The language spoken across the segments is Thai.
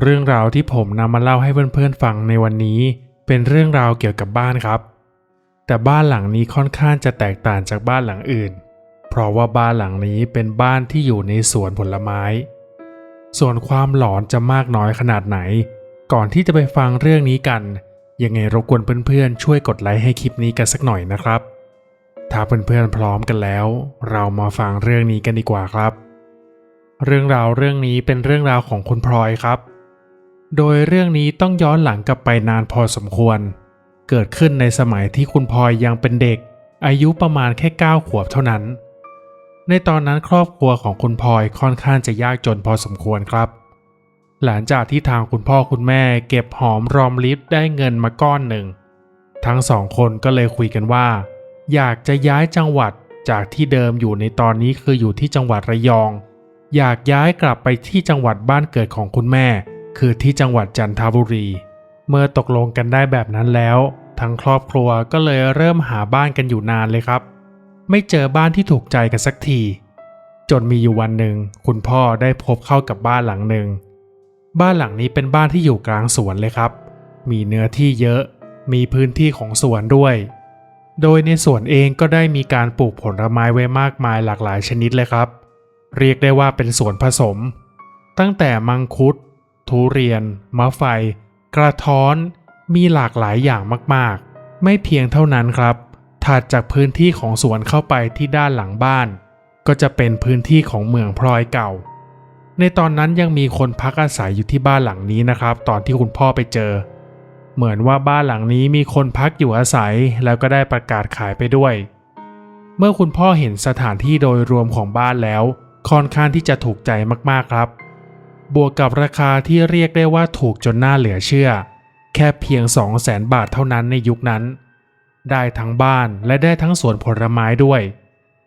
เรื่องราวที่ผมนำมาเล่าให้เพื่อนๆฟังในวันนี้ เป็นเรื่องราวเกี่ยวกับบ้านครับ แต่บ้านหลังนี้ค่อนข้างจะแตกต่างจากบ้านหลังอื่น เพราะว่าบ้านหลังนี้เป็นบ้านที่อยู่ในสวนผลไม้ ส่วนความหลอนจะมากน้อยขนาดไหน ก่อนที่จะไปฟังเรื่องนี้กัน ยังไงรบกวนเพื่อนๆช่วยกดไลค์ให้คลิปนี้กันสักหน่อยนะครับ ถ้าเพื่อนๆพร้อมกันแล้ว เรามาฟังเรื่องนี้กันดีกว่าครับ เรื่องราวเรื่องนี้เป็นเรื่องราวของคุณพลอยครับ โดยเรื่องนี้ต้องย้อนหลังกลับไปนานพอสมควร เกิดขึ้นในสมัยที่คุณพลอยยังเป็นเด็ก อายุประมาณแค่ 9 ขวบเท่านั้น ในตอนนั้นครอบครัวของคุณพลอยค่อนข้างจะยากจนพอสมควรครับ หลังจากที่ทางคุณพ่อคุณแม่เก็บหอมรอมริบได้เงินมาก้อนหนึ่ง ทั้งสองคนก็เลยคุยกันว่า อยากจะย้ายจังหวัดจากที่เดิมอยู่ในตอนนี้คืออยู่ที่จังหวัดระยอง อยากย้ายกลับไปที่จังหวัดบ้านเกิดของคุณแม่ คือที่จังหวัดจันทบุรี เมื่อตกลงกันได้แบบนั้นแล้ว ทั้งครอบครัวก็เลยเริ่มหาบ้านกันอยู่นานเลยครับ ไม่เจอบ้านที่ถูกใจกันสักที จนมีอยู่วันหนึ่ง คุณพ่อได้พบเข้ากับบ้านหลังหนึ่ง บ้านหลังนี้เป็นบ้านที่อยู่กลางสวนเลยครับ มีเนื้อที่เยอะ มีพื้นที่ของสวนด้วย โดยในสวนเองก็ได้มีการปลูกผลไม้ไว้มากมายหลากหลายชนิดเลยครับ เรียกได้ว่าเป็นสวนผสม ตั้งแต่มังคุด ทุเรียน มะไฟ กระท้อน มีหลากหลายอย่างมากๆ ไม่เพียงเท่านั้นครับ ถัดจากพื้นที่ของสวนเข้าไปที่ด้านหลังบ้าน ก็จะเป็นพื้นที่ของเมืองพลอยเก่า ในตอนนั้นยังมีคนพักอาศัยอยู่ที่บ้านหลังนี้นะครับ ตอนที่คุณพ่อไปเจอ เหมือนว่าบ้านหลังนี้มีคนพักอยู่อาศัยแล้วก็ได้ประกาศขายไปด้วย เมื่อคุณพ่อเห็นสถานที่โดยรวมของบ้านแล้ว ค่อนข้างที่จะถูกใจมากๆครับ บวกกับราคาที่เรียกได้ว่าถูกจนน่าเหลือเชื่อ แค่เพียง 2 0 0แสนบาทเท่านั้นในยุคนั้น ได้ทั้งบ้านและได้ทั้งสวนผลไม้ด้วย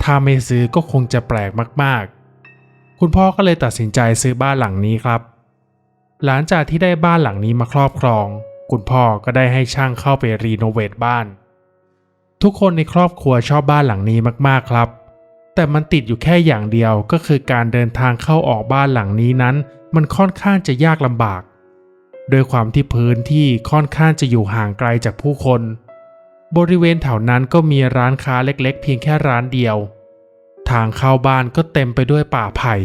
ถ้าไม่ซื้อก็คงจะแปลกมากๆ คุณพ่อก็เลยตัดสินใจซื้อบ้านหลังนี้ครับ หลังจากที่ได้บ้านหลังนี้มาครอบครอง คุณพ่อก็ได้ให้ช่างเข้าไปรีโนเวทบ้าน ทุกคนในครอบครัวชอบบ้านหลังนี้มากๆครับ แต่มันติดอยู่แค่อย่างเดียวก็คือการเดินทางเข้าออกบ้านหลังนี้นั้น มันค่อนข้างจะยากลำบากโดยความที่พื้นที่ค่อนข้างจะอยู่ห่างไกลจากผู้คน บริเวณแถวนั้นก็มีร้านค้าเล็กๆ เพียงแค่ร้านเดียว ทางเข้าบ้านก็เต็มไปด้วยป่าไผ่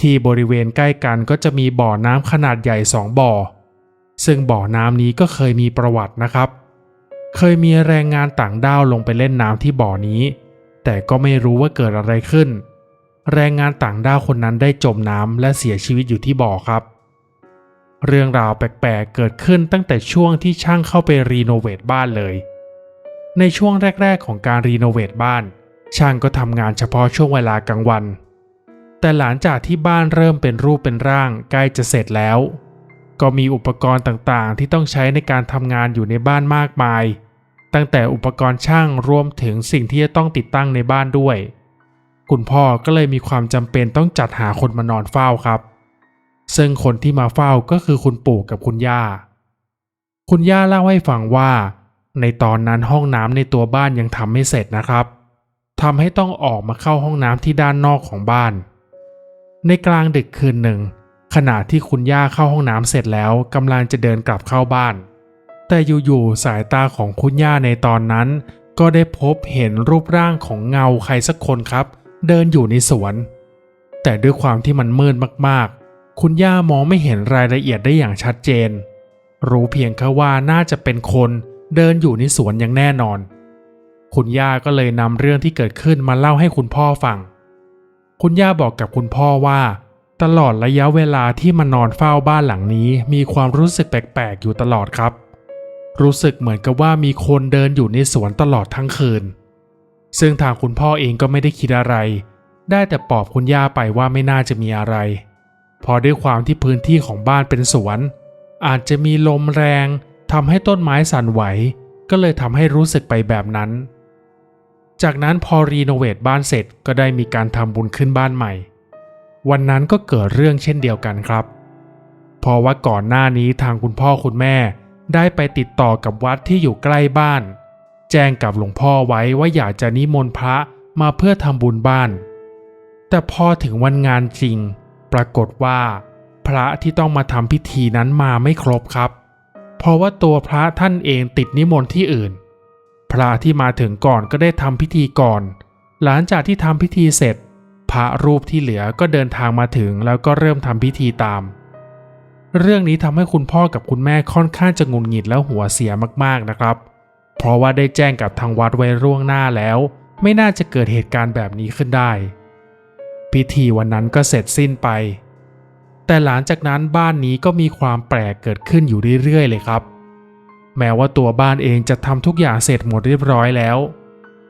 ที่บริเวณใกล้กันก็จะมีบ่อน้ำขนาดใหญ่สองบ่อ ซึ่งบ่อน้ำนี้ก็เคยมีประวัตินะครับ เคยมีแรงงานต่างด้าวลงไปเล่นน้ำที่บ่อนี้ แต่ก็ไม่รู้ว่าเกิดอะไรขึ้น แรงงานต่างด้าวคนนั้นได้จมน้ำและเสียชีวิตอยู่ที่บ่อครับ เรื่องราวแปลกๆ เกิดขึ้นตั้งแต่ช่วงที่ช่างเข้าไปรีโนเวทบ้านเลย ในช่วงแรก ๆ ของการรีโนเวทบ้าน ช่างก็ทำงานเฉพาะช่วงเวลากลางวัน แต่หลังจากที่บ้านเริ่มเป็นรูปเป็นร่างใกล้จะเสร็จแล้ว ก็มีอุปกรณ์ต่างๆ ที่ต้องใช้ในการทำงานอยู่ในบ้านมากมาย ตั้งแต่อุปกรณ์ช่างรวมถึงสิ่งที่จะต้องติดตั้งในบ้านด้วย คุณพ่อก็เลยมีความจำเป็นต้องจัดหาคนมานอนเฝ้าครับ ซึ่งคนที่มาเฝ้าก็คือคุณปู่กับคุณย่า คุณย่าเล่าให้ฟังว่า ในตอนนั้นห้องน้ำในตัวบ้านยังทำไม่เสร็จนะครับทำให้ต้องออกมาเข้าห้องน้ำที่ด้านนอกของบ้าน ในกลางดึกคืนหนึ่งขณะที่คุณย่าเข้าห้องน้ำเสร็จแล้วกำลังจะเดินกลับเข้าบ้าน แต่อยู่ๆสายตาของคุณย่าในตอนนั้น ก็ได้พบเห็นรูปร่างของเงาใครสักคนครับ เดินอยู่ในสวน แต่ด้วยความที่มันมืดมากๆ คุณย่ามองไม่เห็นรายละเอียดได้อย่างชัดเจน รู้เพียงแค่ว่าน่าจะเป็นคนเดินอยู่ในสวนอย่างแน่นอน คุณย่าก็เลยนำเรื่องที่เกิดขึ้นมาเล่าให้คุณพ่อฟัง คุณย่าบอกกับคุณพ่อว่า ตลอดระยะเวลาที่มานอนเฝ้าบ้านหลังนี้ มีความรู้สึกแปลกๆอยู่ตลอดครับ รู้สึกเหมือนกับว่ามีคนเดินอยู่ในสวนตลอดทั้งคืน ซึ่งทางคุณพ่อเองก็ไม่ได้คิดอะไร ได้แต่ปลอบคุณย่าไปว่าไม่น่าจะมีอะไร พอด้วยความที่พื้นที่ของบ้านเป็นสวน อาจจะมีลมแรงทำให้ต้นไม้สั่นไหว ก็เลยทำให้รู้สึกไปแบบนั้น จากนั้นพอรีโนเวทบ้านเสร็จก็ได้มีการทำบุญขึ้นบ้านใหม่ วันนั้นก็เกิดเรื่องเช่นเดียวกันครับ เพราะว่าก่อนหน้านี้ทางคุณพ่อคุณแม่ ได้ไปติดต่อกับวัดที่อยู่ใกล้บ้าน แจ้งกับหลวงพ่อไว้ว่าอยากจะนิมนต์พระมาเพื่อทำบุญบ้าน แต่พอถึงวันงานจริง ปรากฏว่า พระที่ต้องมาทำพิธีนั้นมาไม่ครบครับ เพราะว่าตัวพระท่านเองติดนิมนต์ที่อื่น พระที่มาถึงก่อนก็ได้ทำพิธีก่อน หลังจากที่ทำพิธีเสร็จ พระรูปที่เหลือก็เดินทางมาถึงแล้วก็เริ่มทำพิธีตาม เรื่องนี้ทำให้คุณพ่อกับคุณแม่ค่อนข้างจะงุนหงิดแล้วหัวเสียมากๆนะครับ เพราะว่าได้แจ้งกับทางวัดไว้ร่วงหน้าแล้ว ไม่น่าจะเกิดเหตุการณ์แบบนี้ขึ้นได้ พิธีวันนั้นก็เสร็จสิ้นไป แต่หลังจากนั้นบ้านนี้ก็มีความแปลกเกิดขึ้นอยู่เรื่อยๆ เลยครับ แม้ว่าตัวบ้านเองจะทำทุกอย่างเสร็จหมดเรียบร้อยแล้ว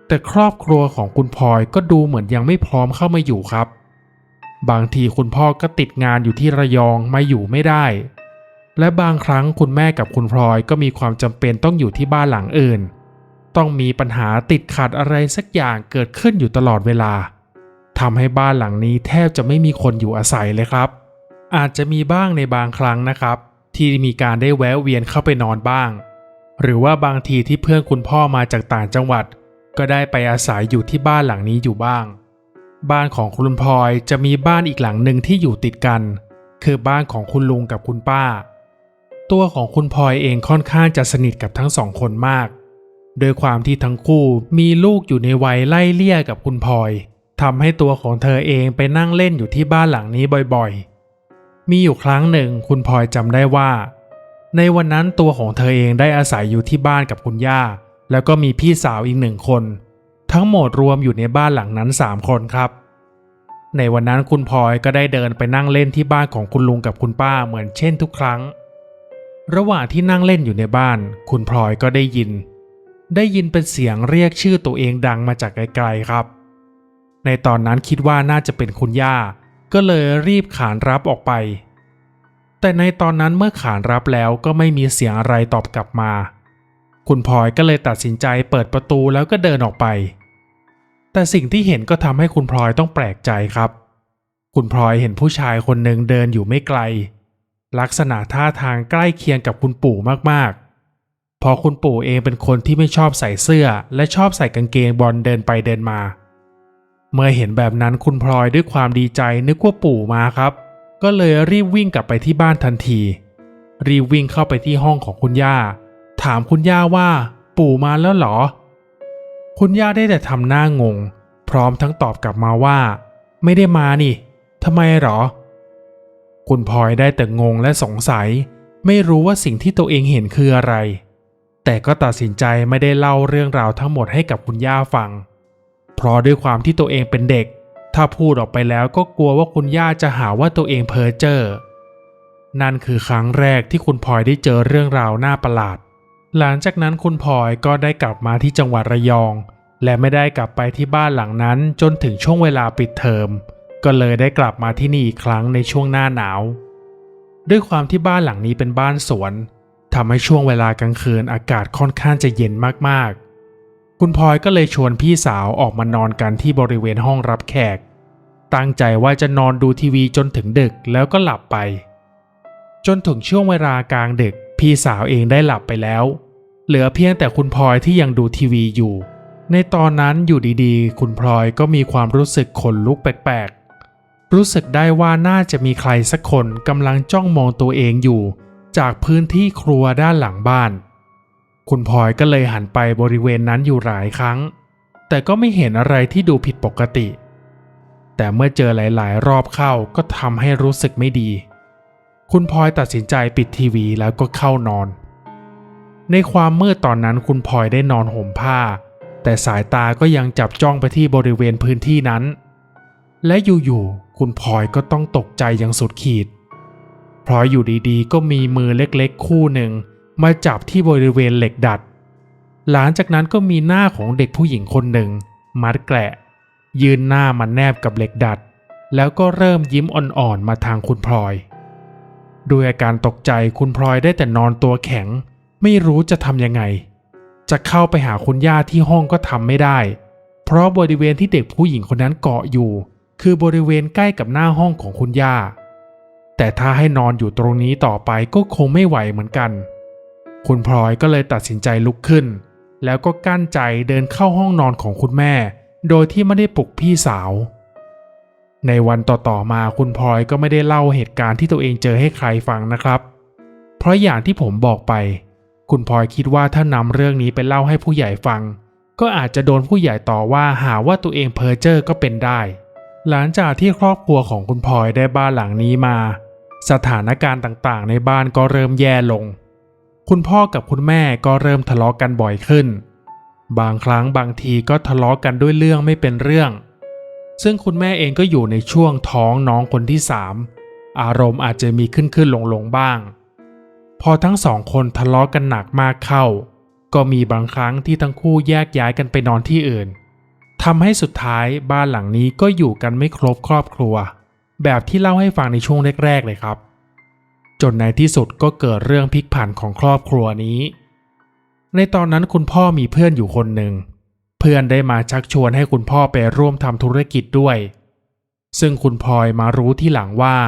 แต่ครอบครัวของคุณพลอยก็ดูเหมือนยังไม่พร้อมเข้ามาอยู่ครับ บางทีคุณพ่อก็ติดงานอยู่ที่ระยองไมาอยู่ไม่ได้ และบางครั้งคุณแม่กับคุณพลอยก็มีความจำเป็นต้องอยู่ที่บ้านหลังอื่น ต้องมีปัญหาติดขัดอะไรสักอย่างเกิดขึ้นอยู่ตลอดเวลาทำให้บ้านหลังนี้แทบจะไม่มีคนอยู่อาศัยเลยครับ อาจจะมีบ้างในบางครั้งนะครับ ที่มีการได้แวะเวียนเข้าไปนอนบ้าง หรือว่าบางทีที่เพื่อนคุณพ่อมาจากต่างจังหวัด ก็ได้ไปอาศัยอยู่ที่บ้านหลังนี้อยู่บ้าง บ้านของคุณพลอยจะมีบ้านอีกหลังหนึ่งที่อยู่ติดกัน คือบ้านของคุณลุงกับคุณป้า ตัวของคุณพลอยเองค่อนข้างจะสนิทกับทั้งสองคนมาก โดยความที่ทั้งคู่มีลูกอยู่ในวัยไล่เลี่ยกับคุณพลอยทำให้ตัวของเธอเองไปนั่งเล่นอยู่ที่บ้านหลังนี้บ่อยๆ มีอยู่ครั้งหนึ่งคุณพลอยจำได้ว่า ในวันนั้นตัวของเธอเองได้อาศัยอยู่ที่บ้านกับคุณย่า แล้วก็มีพี่สาวอีกหนึ่งคน ทั้งหมดรวมอยู่ในบ้านหลังนั้น 3 คนครับ ในวันนั้นคุณพลอยก็ได้เดินไปนั่งเล่นที่บ้านของคุณลุงกับคุณป้าเหมือนเช่นทุกครั้ง ระหว่างที่นั่งเล่นอยู่ในบ้าน คุณพลอยก็ได้ยิน ได้ยินเป็นเสียงเรียกชื่อตัวเองดังมาจากไกลๆครับ ในตอนนั้นคิดว่าน่าจะเป็นคุณย่า ก็เลยรีบขานรับออกไป แต่ในตอนนั้นเมื่อขานรับแล้วก็ไม่มีเสียงอะไรตอบกลับมา คุณพลอยก็เลยตัดสินใจเปิดประตูแล้วก็เดินออกไป แต่สิ่งที่เห็นก็ทำให้คุณพลอยต้องแปลกใจครับ คุณพลอยเห็นผู้ชายคนหนึ่งเดินอยู่ไม่ไกล ลักษณะท่าทางใกล้เคียงกับคุณปู่มากๆพราะคุณปู่เองเป็นคนที่ไม่ชอบใส่เสื้อ และชอบใส่กางเกงบอลเดินไปเดินมา เมื่อเห็นแบบนั้นคุณพลอยด้วยความดีใจนึกว่าปู่มาครับ ก็เลยรีบวิ่งกลับไปที่บ้านทันที รีบวิ่งเข้าไปที่ห้องของคุณย่า ถามคุณย่าว่า ปู่มาแล้วเหรอ คุณย่าได้แต่ทำหน้างง พร้อมทั้งตอบกลับมาว่า ไม่ได้มานี่ทำไมหรอ คุณพลอยได้แต่งงและสงสัย ไม่รู้ว่าสิ่งที่ตัวเองเห็นคืออะไร แต่ก็ตัดสินใจไม่ได้เล่าเรื่องราวทั้งหมดให้กับคุณย่าฟัง เพราะด้วยความที่ตัวเองเป็นเด็ก ถ้าพูดออกไปแล้วก็กลัวว่าคุณย่าจะหาว่าตัวเองเพ้อเจ้อนั่นคือครั้งแรกที่คุณพลอยได้เจอเรื่องราวน่าประหลาด หลังจากนั้นคุณพลอยก็ได้กลับมาที่จังหวัดระยอง และไม่ได้กลับไปที่บ้านหลังนั้นจนถึงช่วงเวลาปิดเทอม ก็เลยได้กลับมาที่นี่อีกครั้งในช่วงหน้าหนาว ด้วยความที่บ้านหลังนี้เป็นบ้านสวนทำให้ช่วงเวลากลางคืนอากาศค่อนข้างจะเย็นมากๆ คุณพลอยก็เลยชวนพี่สาวออกมานอนกันที่บริเวณห้องรับแขก ตั้งใจว่าจะนอนดูทีวีจนถึงดึกแล้วก็หลับไป จนถึงช่วงเวลากลางดึก พี่สาวเองได้หลับไปแล้ว เหลือเพียงแต่คุณพลอยที่ยังดูทีวีอยู่ ในตอนนั้นอยู่ดีๆ คุณพลอยก็มีความรู้สึกขนลุกแปลกๆ รู้สึกได้ว่าน่าจะมีใครสักคนกำลังจ้องมองตัวเองอยู่ จากพื้นที่ครัวด้านหลังบ้าน คุณพลอยก็เลยหันไปบริเวณนั้นอยู่หลายครั้ง แต่ก็ไม่เห็นอะไรที่ดูผิดปกติ แต่เมื่อเจอหลายๆ รอบเข้าก็ทำให้รู้สึกไม่ดี คุณพลอยตัดสินใจปิดทีวีแล้วก็เข้านอน ในความมืดตอนนั้นคุณพลอยได้นอนห่มผ้า แต่สายตาก็ยังจับจ้องไปที่บริเวณพื้นที่นั้น และอยู่ๆคุณพลอยก็ต้องตกใจอย่างสุดขีดเพราะอยู่ดีๆ ก็มีมือเล็กๆ คู่หนึ่ง มาจับที่บริเวณเหล็กดัด หลังจากนั้นก็มีหน้าของเด็กผู้หญิงคนหนึ่ง มัดแกละยืนหน้ามันแนบกับเหล็กดัด แล้วก็เริ่มยิ้มอ่อนๆมาทางคุณพลอย ด้วยอาการตกใจคุณพลอยได้แต่นอนตัวแข็ง ไม่รู้จะทำยังไง จะเข้าไปหาคุณย่าที่ห้องก็ทำไม่ได้ เพราะบริเวณที่เด็กผู้หญิงคนนั้นเกาะอยู่ คือบริเวณใกล้กับหน้าห้องของคุณย่า แต่ถ้าให้นอนอยู่ตรงนี้ต่อไปก็คงไม่ไหวเหมือนกัน คุณพลอยก็เลยตัดสินใจลุกขึ้น แล้วก็กั้นใจเดินเข้าห้องนอนของคุณแม่ โดยที่ไม่ได้ปลุกพี่สาว ในวันต่อๆมาคุณพลอยก็ไม่ได้เล่าเหตุการณ์ที่ตัวเองเจอให้ใครฟังนะครับ เพราะอย่างที่ผมบอกไป คุณพลอยคิดว่าถ้านำเรื่องนี้ไปเล่าให้ผู้ใหญ่ฟัง ก็อาจจะโดนผู้ใหญ่ต่อว่าหาว่าตัวเองเพ้อเจ้อก็เป็นได้ หลังจากที่ครอบครัวของคุณพลอยได้บ้านหลังนี้มา สถานการณ์ต่างๆ ในบ้านก็เริ่มแย่ลง คุณพ่อกับคุณแม่ก็เริ่มทะเลาะกันบ่อยขึ้น บางครั้งบางทีก็ทะเลาะกันด้วยเรื่องไม่เป็นเรื่อง ซึ่งคุณแม่เองก็อยู่ในช่วงท้องน้องคนที่สามอารมณ์อาจจะมีขึ้นขึ้นลงลงบ้าง พอทั้งสองคนทะเลาะกันหนักมากเข้า ก็มีบางครั้งที่ทั้งคู่แยกย้ายกันไปนอนที่อื่นทำให้สุดท้ายบ้านหลังนี้ก็อยู่กันไม่ครบครอบครัว แบบที่เล่าให้ฟังในช่วงแรกๆเลยครับ จนในที่สุดก็เกิดเรื่องพลิกผันของครอบครัวนี้ ในตอนนั้นคุณพ่อมีเพื่อนอยู่คนหนึ่ง เพื่อนได้มาชักชวนให้คุณพ่อไปร่วมทำธุรกิจด้วย ซึ่งคุณพลอยมารู้ที่หลังว่า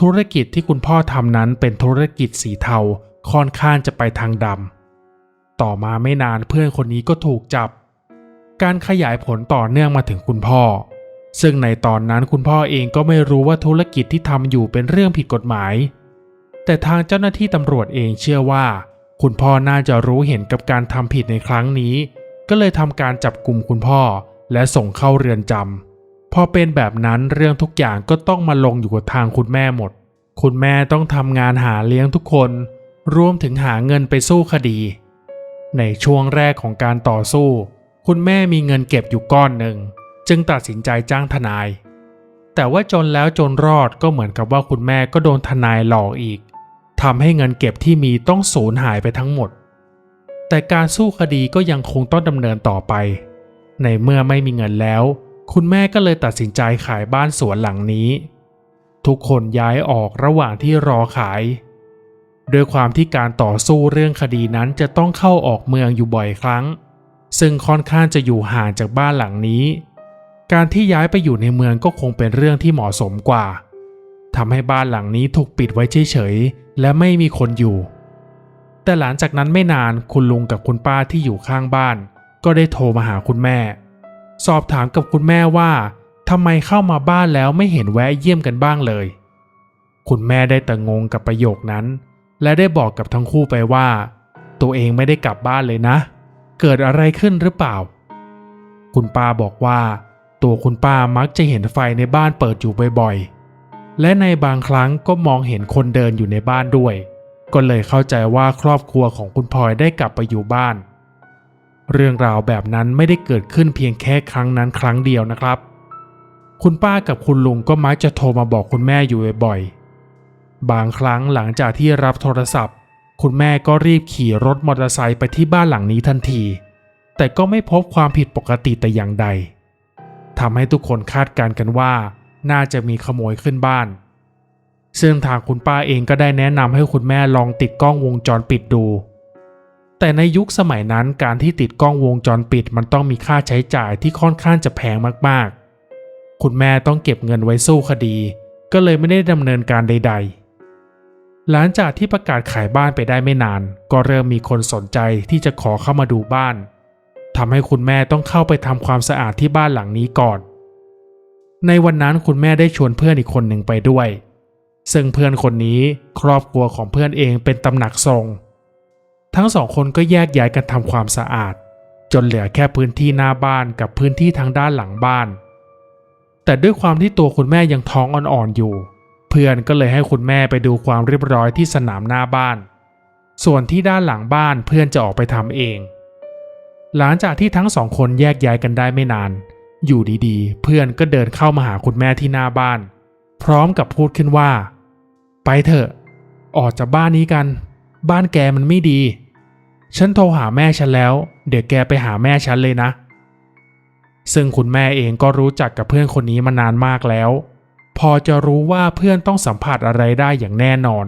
ธุรกิจที่คุณพ่อทำนั้นเป็นธุรกิจสีเทาค่อนข้างจะไปทางดำต่อมาไม่นานเพื่อนคนนี้ก็ถูกจับ การขยายผลต่อเนื่องมาถึงคุณพ่อ ซึ่งในตอนนั้นคุณพ่อเองก็ไม่รู้ว่าธุรกิจที่ทำอยู่เป็นเรื่องผิดกฎหมาย แต่ทางเจ้าหน้าที่ตำรวจเองเชื่อว่า คุณพ่อน่าจะรู้เห็นกับการทำผิดในครั้งนี้ ก็เลยทำการจับกลุ่มคุณพ่อ และส่งเข้าเรือนจำพอเป็นแบบนั้นเรื่องทุกอย่างก็ต้องมาลงอยู่กับทางคุณแม่หมด คุณแม่ต้องทำงานหาเลี้ยงทุกคน รวมถึงหาเงินไปสู้คดี ในช่วงแรกของการต่อสู้ คุณแม่มีเงินเก็บอยู่ก้อนหนึ่ง จึงตัดสินใจจ้างทนาย แต่ว่าจนแล้วจนรอดก็เหมือนกับว่าคุณแม่ก็โดนทนายหลอกอีกทำให้เงินเก็บที่มีต้องสูญหายไปทั้งหมด แต่การสู้คดีก็ยังคงต้องดำเนินต่อไป ในเมื่อไม่มีเงินแล้ว คุณแม่ก็เลยตัดสินใจขายบ้านสวนหลังนี้ ทุกคนย้ายออกระหว่างที่รอขายด้วยความที่การต่อสู้เรื่องคดีนั้นจะต้องเข้าออกเมืองอยู่บ่อยครั้ง ซึ่งค่อนข้างจะอยู่ห่างจากบ้านหลังนี้ การที่ย้ายไปอยู่ในเมืองก็คงเป็นเรื่องที่เหมาะสมกว่าทำให้บ้านหลังนี้ถูกปิดไว้เฉยๆและไม่มีคนอยู่ แต่หลังจากนั้นไม่นานคุณลุงกับคุณป้าที่อยู่ข้างบ้าน ก็ได้โทรมาหาคุณแม่ สอบถามกับคุณแม่ว่าทำไมเข้ามาบ้านแล้วไม่เห็นแวะเยี่ยมกันบ้างเลย คุณแม่ได้แต่งงกับประโยคนั้น และได้บอกกับทั้งคู่ไปว่า ตัวเองไม่ได้กลับบ้านเลยนะ เกิดอะไรขึ้นหรือเปล่า คุณป้าบอกว่า ตัวคุณป้ามักจะเห็นไฟในบ้านเปิดอยู่บ่อยๆ และในบางครั้งก็มองเห็นคนเดินอยู่ในบ้านด้วย ก็เลยเข้าใจว่าครอบครัวของคุณพลอยได้กลับไปอยู่บ้าน เรื่องราวแบบนั้นไม่ได้เกิดขึ้นเพียงแค่ครั้งนั้นครั้งเดียวนะครับ คุณป้ากับคุณลุงก็มักจะโทรมาบอกคุณแม่อยู่บ่อยๆ บางครั้งหลังจากที่รับโทรศัพท์ คุณแม่ก็รีบขี่รถมอเตอร์ไซค์ไปที่บ้านหลังนี้ทันที แต่ก็ไม่พบความผิดปกติแต่อย่างใดทำให้ทุกคนคาดการณ์กันว่า น่าจะมีขโมยขึ้นบ้าน ซึ่งทางคุณป้าเองก็ได้แนะนำให้คุณแม่ลองติดกล้องวงจรปิดดู แต่ในยุคสมัยนั้นการที่ติดกล้องวงจรปิดมันต้องมีค่าใช้จ่ายที่ค่อนข้างจะแพงมากๆ คุณแม่ต้องเก็บเงินไว้สู้คดี ก็เลยไม่ได้ดำเนินการใด ๆ หลังจากที่ประกาศขายบ้านไปได้ไม่นาน ก็เริ่มมีคนสนใจที่จะขอเข้ามาดูบ้านทำให้คุณแม่ต้องเข้าไปทำความสะอาดที่บ้านหลังนี้ก่อน ในวันนั้นคุณแม่ได้ชวนเพื่อนอีกคนหนึ่งไปด้วย ซึ่งเพื่อนคนนี้ครอบครัวของเพื่อนเองเป็นตำหนักทรง ทั้งสองคนก็แยกย้ายกันทำความสะอาด จนเหลือแค่พื้นที่หน้าบ้านกับพื้นที่ทางด้านหลังบ้าน แต่ด้วยความที่ตัวคุณแม่ยังท้องอ่อนๆอยู่ เพื่อนก็เลยให้คุณแม่ไปดูความเรียบร้อยที่สนามหน้าบ้าน ส่วนที่ด้านหลังบ้านเพื่อนจะออกไปทำเอง หลังจากที่ทั้งสองคนแยกย้ายกันได้ไม่นาน อยู่ดีๆ เพื่อนก็เดินเข้ามาหาคุณแม่ที่หน้าบ้าน พร้อมกับพูดขึ้นว่า ไปเถอะ ออกจากบ้านนี้กัน บ้านแกมันไม่ดี ฉันโทรหาแม่ฉันแล้ว เดี๋ยวแกไปหาแม่ฉันเลยนะ ซึ่งคุณแม่เองก็รู้จักกับเพื่อนคนนี้มานานมากแล้ว พอจะรู้ว่าเพื่อนต้องสัมผัสอะไรได้อย่างแน่นอน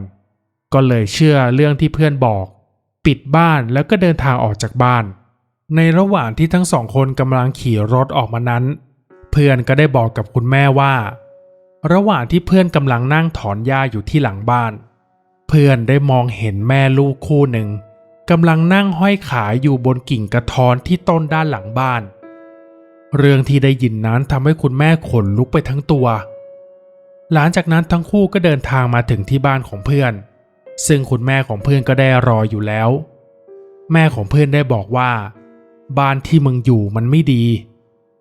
ก็เลยเชื่อเรื่องที่เพื่อนบอก ปิดบ้านแล้วก็เดินทางออกจากบ้าน ในระหว่างที่ทั้งสองคนกำลังขี่รถออกมานั้น เพื่อนก็ได้บอกกับคุณแม่ว่า ระหว่างที่เพื่อนกำลังนั่งถอนหญ้าอยู่ที่หลังบ้าน เพื่อนได้มองเห็นแม่ลูกคู่หนึ่งกำลังนั่งห้อยขาอยู่บนกิ่งกระทอนที่ต้นด้านหลังบ้าน เรื่องที่ได้ยินนั้นทำให้คุณแม่ขนลุกไปทั้งตัว หลังจากนั้นทั้งคู่ก็เดินทางมาถึงที่บ้านของเพื่อน ซึ่งคุณแม่ของเพื่อนก็ได้รออยู่แล้ว แม่ของเพื่อนได้บอกว่า บ้านที่มึงอยู่มันไม่ดี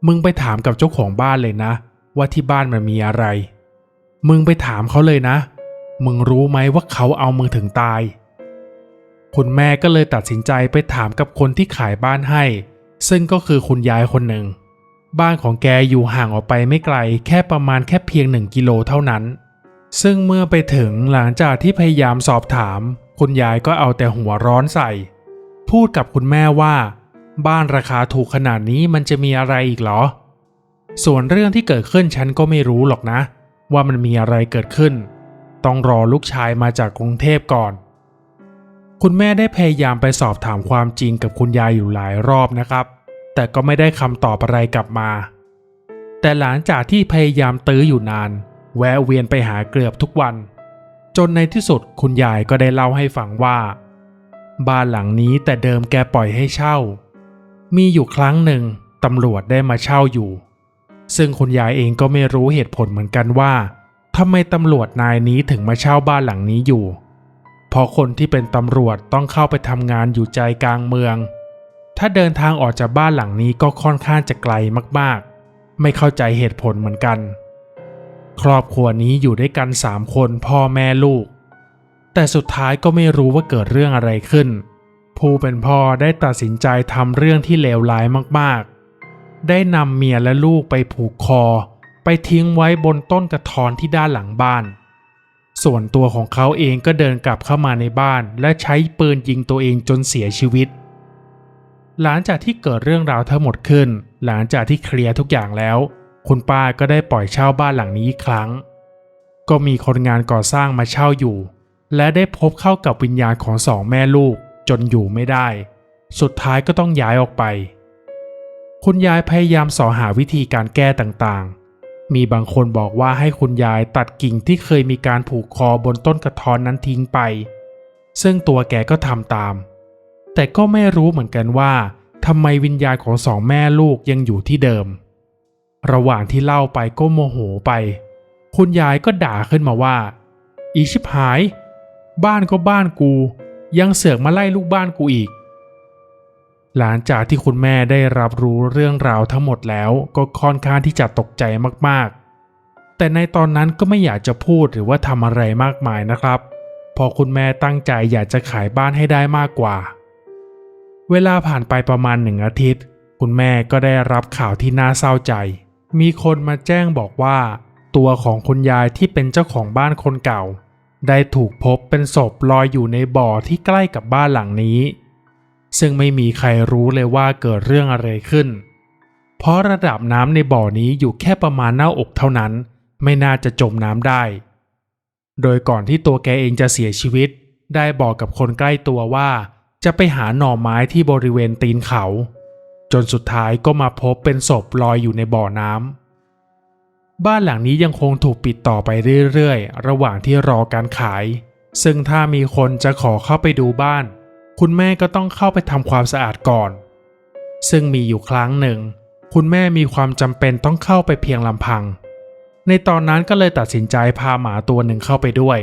มึงไปถามกับเจ้าของบ้านเลยนะ ว่าที่บ้านมันมีอะไร มึงไปถามเขาเลยนะ มึงรู้ไหมว่าเขาเอามึงถึงตาย คุณแม่ก็เลยตัดสินใจไปถามกับคนที่ขายบ้านให้ ซึ่งก็คือคุณยายคนหนึ่ง บ้านของแกอยู่ห่างออกไปไม่ไกลแค่ประมาณแค่เพียงหนึ่งกิโลเท่านั้น ซึ่งเมื่อไปถึงหลังจากที่พยายามสอบถาม คุณยายก็เอาแต่หัวร้อนใส่ พูดกับคุณแม่ว่า บ้านราคาถูกขนาดนี้มันจะมีอะไรอีกเหรอ ส่วนเรื่องที่เกิดขึ้นฉันก็ไม่รู้หรอกนะ ว่ามันมีอะไรเกิดขึ้น ต้องรอลูกชายมาจากกรุงเทพก่อน คุณแม่ได้พยายามไปสอบถามความจริงกับคุณยายอยู่หลายรอบนะครับ แต่ก็ไม่ได้คำตอบอะไรกลับมา แต่หลังจากที่พยายามตื้ออยู่นาน แวะเวียนไปหาเกือบทุกวัน จนในที่สุดคุณยายก็ได้เล่าให้ฟังว่า บ้านหลังนี้แต่เดิมแกปล่อยให้เช่า มีอยู่ครั้งหนึ่งตำรวจได้มาเช่าอยู่ ซึ่งคุณยายเองก็ไม่รู้เหตุผลเหมือนกันว่าทำไมตำรวจนายนี้ถึงมาเช่าบ้านหลังนี้อยู่ เพราะคนที่เป็นตำรวจต้องเข้าไปทำงานอยู่ใจกลางเมือง ถ้าเดินทางออกจากบ้านหลังนี้ก็ค่อนข้างจะไกลมากๆ ไม่เข้าใจเหตุผลเหมือนกัน ครอบครัวนี้อยู่ด้วยกันสามคนพ่อแม่ลูก แต่สุดท้ายก็ไม่รู้ว่าเกิดเรื่องอะไรขึ้น ผู้เป็นพ่อได้ตัดสินใจทำเรื่องที่เลวร้ายมากๆ ได้นำเมียและลูกไปผูกคอ ไปทิ้งไว้บนต้นกระทอนที่ด้านหลังบ้าน ส่วนตัวของเขาเองก็เดินกลับเข้ามาในบ้าน และใช้ปืนยิงตัวเองจนเสียชีวิต หลังจากที่เกิดเรื่องราวทั้งหมดขึ้น หลังจากที่เคลียร์ทุกอย่างแล้ว คุณป้าก็ได้ปล่อยเช่าบ้านหลังนี้อีกครั้ง ก็มีคนงานก่อสร้างมาเช่าอยู่ และได้พบเข้ากับวิญญาณของสองแม่ลูกจนอยู่ไม่ได้ สุดท้ายก็ต้องย้ายออกไป คุณยายพยายามสอหาวิธีการแก้ต่างๆ มีบางคนบอกว่าให้คุณยายตัดกิ่งที่เคยมีการผูกคอบนต้นกระท้อนนั้นทิ้งไป ซึ่งตัวแกก็ทำตาม แต่ก็ไม่รู้เหมือนกันว่าทำไมวิญญาณของสองแม่ลูกยังอยู่ที่เดิม ระหว่างที่เล่าไปก็โมโหไป คุณยายก็ด่าขึ้นมาว่า อีชิบหาย บ้านก็บ้านกู ยังเสือกมาไล่ลูกบ้านกูอีก หลังจากที่คุณแม่ได้รับรู้เรื่องราวทั้งหมดแล้วก็ค่อนข้างที่จะตกใจมากๆ แต่ในตอนนั้นก็ไม่อยากจะพูดหรือว่าทำอะไรมากมายนะครับเพอคุณแม่ตั้งใจอยากจะขายบ้านให้ได้มากกว่า เวลาผ่านไปประมาณหนึ่งอาทิตย์ คุณแม่ก็ได้รับข่าวที่น่าเศร้าใจ มีคนมาแจ้งบอกว่า ตัวของคุณยายที่เป็นเจ้าของบ้านคนเก่า ได้ถูกพบเป็นศพลอยอยู่ในบ่อที่ใกล้กับบ้านหลังนี้ ซึ่งไม่มีใครรู้เลยว่าเกิดเรื่องอะไรขึ้น เพราะระดับน้ำในบ่อนี้อยู่แค่ประมาณหน้าอกเท่านั้น ไม่น่าจะจมน้ำได้ โดยก่อนที่ตัวแกเองจะเสียชีวิต ได้บอกกับคนใกล้ตัวว่า จะไปหาหน่อไม้ที่บริเวณตีนเขา จนสุดท้ายก็มาพบเป็นศพลอยอยู่ในบ่อน้ำบ้านหลังนี้ยังคงถูกปิดต่อไปเรื่อยๆ ระหว่างที่รอการขาย ซึ่งถ้ามีคนจะขอเข้าไปดูบ้าน คุณแม่ก็ต้องเข้าไปทำความสะอาดก่อน ซึ่งมีอยู่ครั้งหนึ่ง คุณแม่มีความจำเป็นต้องเข้าไปเพียงลำพัง ในตอนนั้นก็เลยตัดสินใจพาหมาตัวหนึ่งเข้าไปด้วย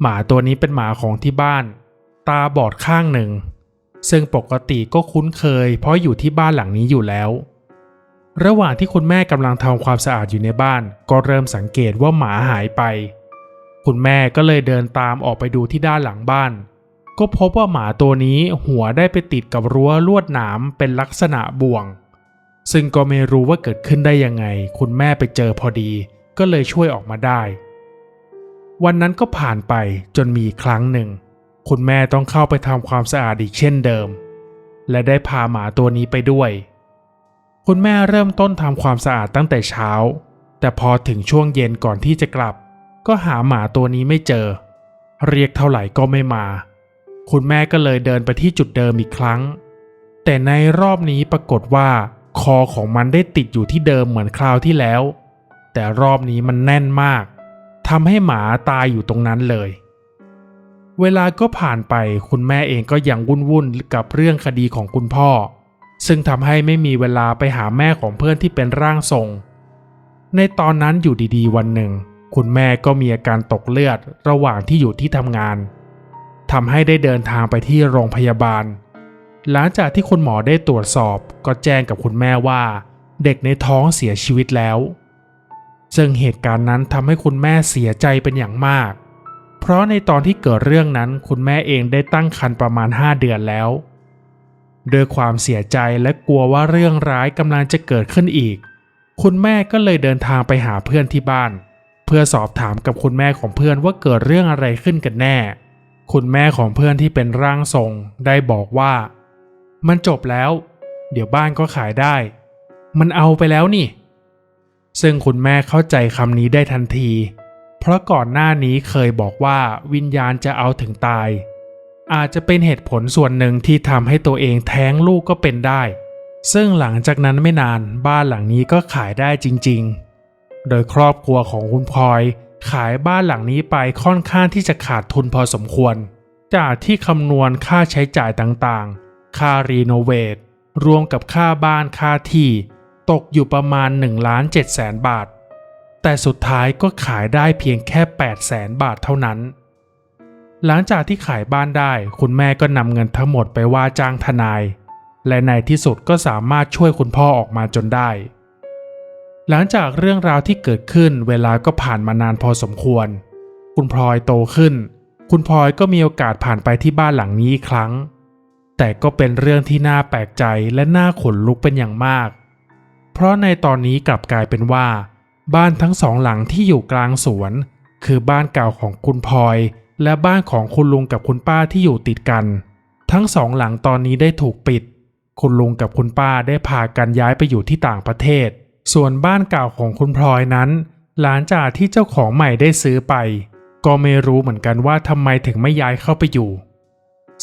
หมาตัวนี้เป็นหมาของที่บ้าน ตาบอดข้างหนึ่ง ซึ่งปกติก็คุ้นเคย เพราะอยู่ที่บ้านหลังนี้อยู่แล้ว ระหว่างที่คุณแม่กำลังทำความสะอาดอยู่ในบ้าน ก็เริ่มสังเกตว่าหมาหายไป คุณแม่ก็เลยเดินตามออกไปดูที่ด้านหลังบ้าน ก็พบว่าหมาตัวนี้หัวได้ไปติดกับรั้วลวดหนามเป็นลักษณะบ่วง ซึ่งก็ไม่รู้ว่าเกิดขึ้นได้ยังไง คุณแม่ไปเจอพอดี ก็เลยช่วยออกมาได้ วันนั้นก็ผ่านไปจนมีครั้งหนึ่ง คุณแม่ต้องเข้าไปทำความสะอาดอีกเช่นเดิม และได้พาหมาตัวนี้ไปด้วย คุณแม่เริ่มต้นทำความสะอาดตั้งแต่เช้า แต่พอถึงช่วงเย็นก่อนที่จะกลับ ก็หาหมาตัวนี้ไม่เจอ เรียกเท่าไหร่ก็ไม่มา คุณแม่ก็เลยเดินไปที่จุดเดิมอีกครั้ง แต่ในรอบนี้ปรากฏว่าคอของมันได้ติดอยู่ที่เดิมเหมือนคราวที่แล้ว แต่รอบนี้มันแน่นมากทำให้หมาตายอยู่ตรงนั้นเลย เวลาก็ผ่านไปคุณแม่เองก็ยังวุ่นวุ่นกับเรื่องคดีของคุณพ่อ ซึ่งทำให้ไม่มีเวลาไปหาแม่ของเพื่อนที่เป็นร่างทรง ในตอนนั้นอยู่ดีๆ วันหนึ่ง คุณแม่ก็มีอาการตกเลือดระหว่างที่อยู่ที่ทำงาน ทำให้ได้เดินทางไปที่โรงพยาบาล หลังจากที่คุณหมอได้ตรวจสอบก็แจ้งกับคุณแม่ว่า เด็กในท้องเสียชีวิตแล้ว ซึ่งเหตุการณ์นั้นทำให้คุณแม่เสียใจเป็นอย่างมาก เพราะในตอนที่เกิดเรื่องนั้นคุณแม่เองได้ตั้งครรภ์ประมาณ 5 เดือนแล้วด้วยความเสียใจและกลัวว่าเรื่องร้ายกำลังจะเกิดขึ้นอีก คุณแม่ก็เลยเดินทางไปหาเพื่อนที่บ้าน เพื่อสอบถามกับคุณแม่ของเพื่อนว่าเกิดเรื่องอะไรขึ้นกันแน่ คุณแม่ของเพื่อนที่เป็นร่างทรงได้บอกว่า มันจบแล้ว เดี๋ยวบ้านก็ขายได้ มันเอาไปแล้วนี่ ซึ่งคุณแม่เข้าใจคำนี้ได้ทันที เพราะก่อนหน้านี้เคยบอกว่าวิญญาณจะเอาถึงตาย อาจจะเป็นเหตุผลส่วนหนึ่งที่ทำให้ตัวเองแท้งลูกก็เป็นได้ ซึ่งหลังจากนั้นไม่นานบ้านหลังนี้ก็ขายได้จริง ๆ โดยครอบครัวของคุณพลอย ขายบ้านหลังนี้ไปค่อนข้างที่จะขาดทุนพอสมควร จากที่คำนวณค่าใช้จ่ายต่างๆ ค่ารีโนเวทรวมกับค่าบ้านค่าที่ ตกอยู่ประมาณ1ล้าน7แสนบาท แต่สุดท้ายก็ขายได้เพียงแค่8แสนบาทเท่านั้น หลังจากที่ขายบ้านได้คุณแม่ก็นำเงินทั้งหมดไปว่าจ้างทนาย และในที่สุดก็สามารถช่วยคุณพ่อออกมาจนได้ หลังจากเรื่องราวที่เกิดขึ้นเวลาก็ผ่านมานานพอสมควร คุณพลอยโตขึ้น คุณพลอยก็มีโอกาสผ่านไปที่บ้านหลังนี้อีกครั้ง แต่ก็เป็นเรื่องที่น่าแปลกใจและน่าขนลุกเป็นอย่างมาก เพราะในตอนนี้กลับกลายเป็นว่า บ้านทั้งสองหลังที่อยู่กลางสวน คือบ้านเก่าของคุณพลอย และบ้านของคุณลุงกับคุณป้าที่อยู่ติดกัน ทั้งสองหลังตอนนี้ได้ถูกปิด คุณลุงกับคุณป้าได้พากันย้ายไปอยู่ที่ต่างประเทศ ส่วนบ้านเก่าของคุณพลอยนั้น หลังจากที่เจ้าของใหม่ได้ซื้อไป ก็ไม่รู้เหมือนกันว่าทำไมถึงไม่ย้ายเข้าไปอยู่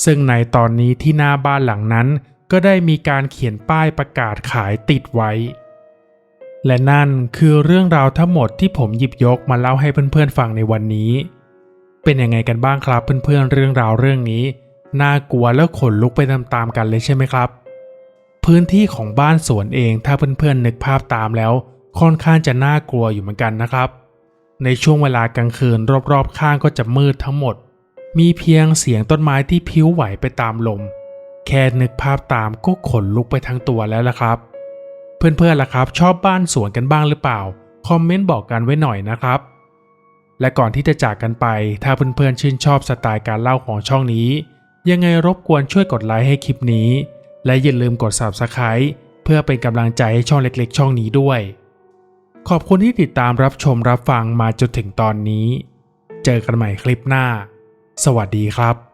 ซึ่งในตอนนี้ที่หน้าบ้านหลังนั้น ก็ได้มีการเขียนป้ายประกาศขายติดไว้ และนั่นคือเรื่องราวทั้งหมดที่ผมหยิบยกมาเล่าให้เพื่อนๆฟังในวันนี้ เป็นยังไงกันบ้างครับเพื่อนๆเรื่องราวเรื่องนี้ น่ากลัวแล้วขนลุกไปตามๆกันเลยใช่ไหมครับ พื้นที่ของบ้านสวนเองถ้าเพื่อนๆนึกภาพตามแล้ว ค่อนข้างจะน่ากลัวอยู่เหมือนกันนะครับ ในช่วงเวลากลางคืนรอบๆข้างก็จะมืดทั้งหมด มีเพียงเสียงต้นไม้ที่พิ้วไหวไปตามลม แค่นึกภาพตามก็ขนลุกไปทั้งตัวแล้วล่ะครับ เพื่อนๆล่ะครับ ชอบบ้านสวนกันบ้างหรือเปล่า คอมเมนต์บอกกันไว้หน่อยนะครับ และก่อนที่จะจากกันไป ถ้าเพื่อนๆชื่นชอบสไตล์การเล่าของช่องนี้ ยังไงรบกวนช่วยกดไลค์ให้คลิปนี้ และอย่าลืมกด Subscribe เพื่อเป็นกำลังใจให้ช่องเล็กๆ ช่องนี้ด้วย ขอบคุณที่ติดตามรับชมรับฟังมาจนถึงตอนนี้ เจอกันใหม่คลิปหน้า สวัสดีครับ